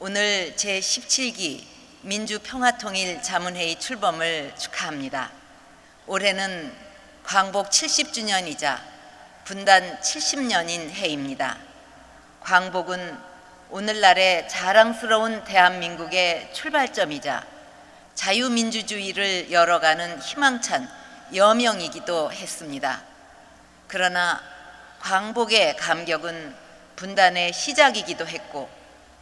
오늘 제17기 민주평화통일 자문회의 출범을 축하합니다. 올해는 광복 70주년이자 분단 70년인 해입니다. 광복은 오늘날의 자랑스러운 대한민국의 출발점이자 자유민주주의를 열어가는 희망찬 여명이기도 했습니다. 그러나 광복의 감격은 분단의 시작이기도 했고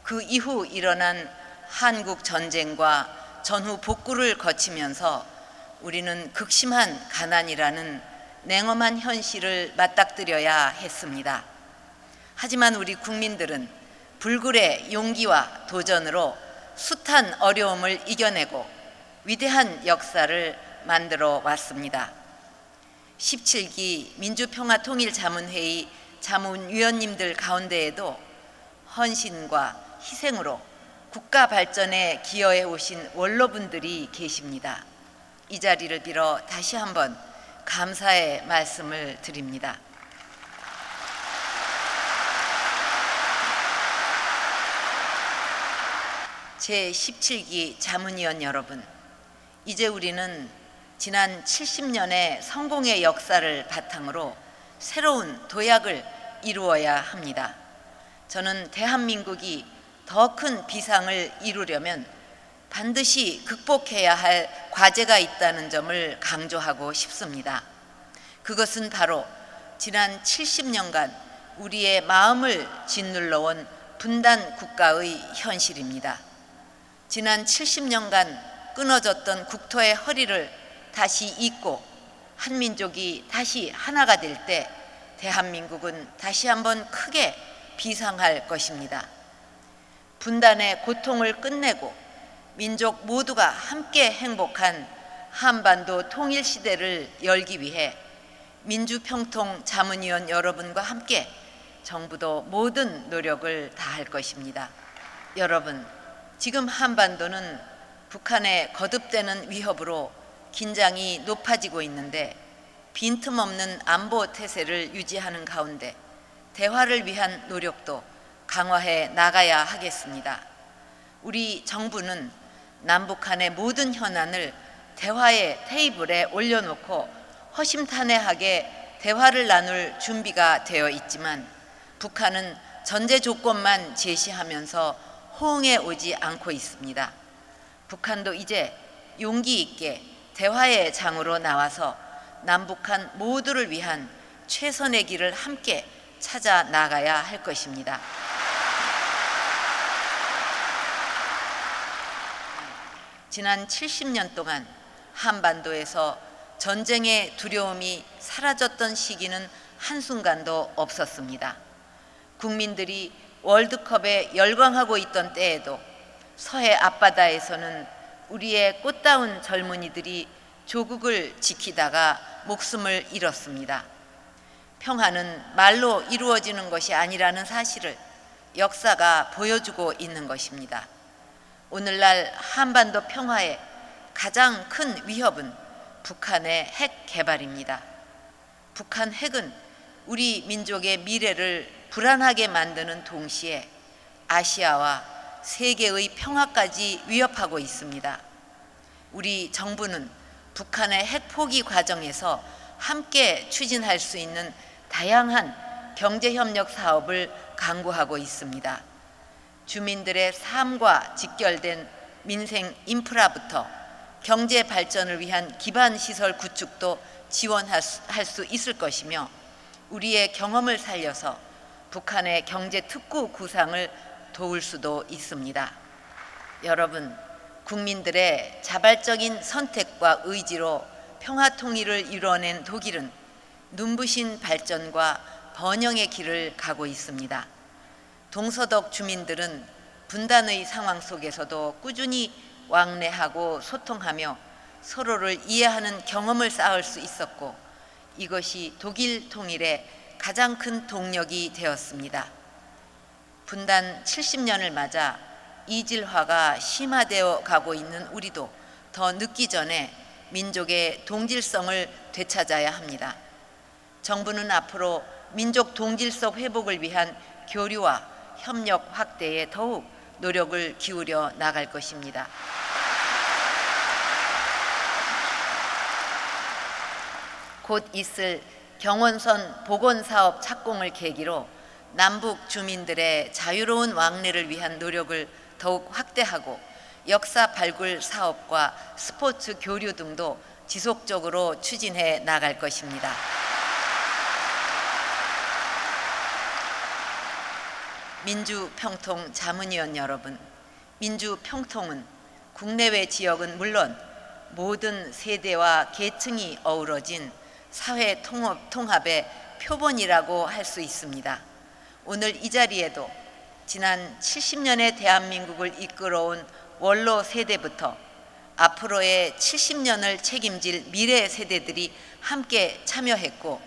그 이후 일어난 한국 전쟁과 전후 복구를 거치면서 우리는 극심한 가난이라는 냉엄한 현실을 맞닥뜨려야 했습니다. 하지만 우리 국민들은 불굴의 용기와 도전으로 숱한 어려움을 이겨내고 위대한 역사를 만들어 왔습니다. 17기 민주평화통일자문회의 자문위원님들 가운데에도 헌신과 희생으로 국가 발전에 기여해 오신 원로분들이 계십니다. 이 자리를 빌어 다시 한번 감사의 말씀을 드립니다. 제17기 자문위원 여러분, 이제 우리는 지난 70년의 성공의 역사를 바탕으로 새로운 도약을 이루어야 합니다. 저는 대한민국이 더 큰 비상을 이루려면 반드시 극복해야 할 과제가 있다는 점을 강조하고 싶습니다. 그것은 바로 지난 70년간 우리의 마음을 짓눌러온 분단 국가의 현실입니다. 지난 70년간 끊어졌던 국토의 허리를 다시 잇고 한민족이 다시 하나가 될 때 대한민국은 다시 한번 크게 비상할 것입니다. 분단의 고통을 끝내고 민족 모두가 함께 행복한 한반도 통일 시대를 열기 위해 민주평통 자문위원 여러분과 함께 정부도 모든 노력을 다할 것입니다. 여러분, 지금 한반도는 북한의 거듭되는 위협으로 긴장이 높아지고 있는데 빈틈없는 안보 태세를 유지하는 가운데 대화를 위한 노력도 강화해 나가야 하겠습니다. 우리 정부는 남북한의 모든 현안을 대화의 테이블에 올려놓고 허심탄회하게 대화를 나눌 준비가 되어 있지만 북한은 전제 조건만 제시하면서 호응해 오지 않고 있습니다. 북한도 이제 용기 있게 대화의 장으로 나와서 남북한 모두를 위한 최선의 길을 함께 찾아 나가야 할 것입니다. 지난 70년 동안 한반도에서 전쟁의 두려움이 사라졌던 시기는 한순간도 없었습니다. 국민들이 월드컵에 열광하고 있던 때에도 서해 앞바다에서는 우리의 꽃다운 젊은이들이 조국을 지키다가 목숨을 잃었습니다. 평화는 말로 이루어지는 것이 아니라는 사실을 역사가 보여주고 있는 것입니다. 오늘날 한반도 평화의 가장 큰 위협은 북한의 핵 개발입니다. 북한 핵은 우리 민족의 미래를 불안하게 만드는 동시에 아시아와 세계의 평화까지 위협하고 있습니다. 우리 정부는 북한의 핵 포기 과정에서 함께 추진할 수 있는 다양한 경제협력 사업을 강구하고 있습니다. 주민들의 삶과 직결된 민생 인프라부터 경제 발전을 위한 기반 시설 구축도 지원할 수 있을 것이며 우리의 경험을 살려서 북한의 경제 특구 구상을 도울 수도 있습니다. 여러분, 국민들의 자발적인 선택과 의지로 평화 통일을 이뤄낸 독일은 눈부신 발전과 번영의 길을 가고 있습니다. 동서독 주민들은 분단의 상황 속에서도 꾸준히 왕래하고 소통하며 서로를 이해하는 경험을 쌓을 수 있었고 이것이 독일 통일의 가장 큰 동력이 되었습니다. 분단 70년을 맞아 이질화가 심화되어 가고 있는 우리도 더 늦기 전에 민족의 동질성을 되찾아야 합니다. 정부는 앞으로 민족 동질성 회복을 위한 교류와 협력 확대에 더욱 노력을 기울여 나갈 것입니다. 곧 있을 경원선 복원사업 착공을 계기로 남북 주민들의 자유로운 왕래를 위한 노력을 더욱 확대하고 역사 발굴 사업과 스포츠 교류 등도 지속적으로 추진해 나갈 것입니다. 민주평통 자문위원 여러분, 민주평통은 국내외 지역은 물론 모든 세대와 계층이 어우러진 사회 통합, 통합의 표본이라고 할 수 있습니다. 오늘 이 자리에도 지난 70년의 대한민국을 이끌어온 원로 세대부터 앞으로의 70년을 책임질 미래 세대들이 함께 참여했고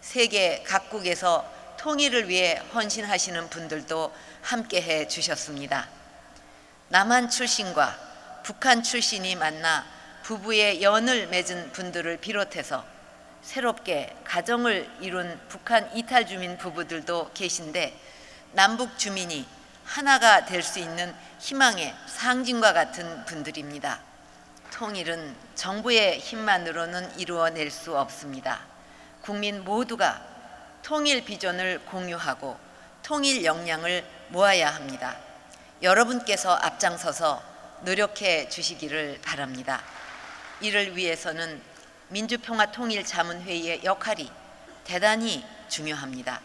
세계 각국에서 통일을 위해 헌신하시는 분들도 함께 해 주셨습니다. 남한 출신과 북한 출신이 만나 부부의 연을 맺은 분들을 비롯해서 새롭게 가정을 이룬 북한 이탈 주민 부부들도 계신데 남북 주민이 하나가 될 수 있는 희망의 상징과 같은 분들입니다. 통일은 정부의 힘만으로는 이루어낼 수 없습니다. 국민 모두가 통일 비전을 공유하고 통일 역량을 모아야 합니다. 여러분께서 앞장서서 노력해 주시기를 바랍니다. 이를 위해서는 민주평화통일자문회의의 역할이 대단히 중요합니다.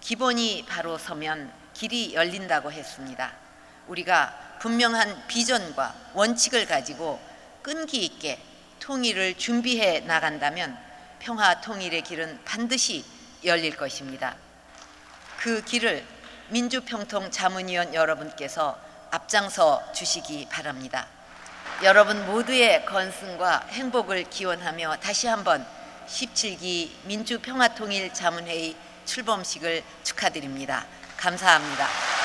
기본이 바로 서면 길이 열린다고 했습니다. 우리가 분명한 비전과 원칙을 가지고 끈기 있게 통일을 준비해 나간다면 평화 통일의 길은 반드시 열릴 것입니다. 그 길을 민주평통 자문위원 여러분께서 앞장서 주시기 바랍니다. 여러분 모두의 건승과 행복을 기원하며 다시 한번 17기 민주평화통일 자문회의 출범식을 축하드립니다. 감사합니다.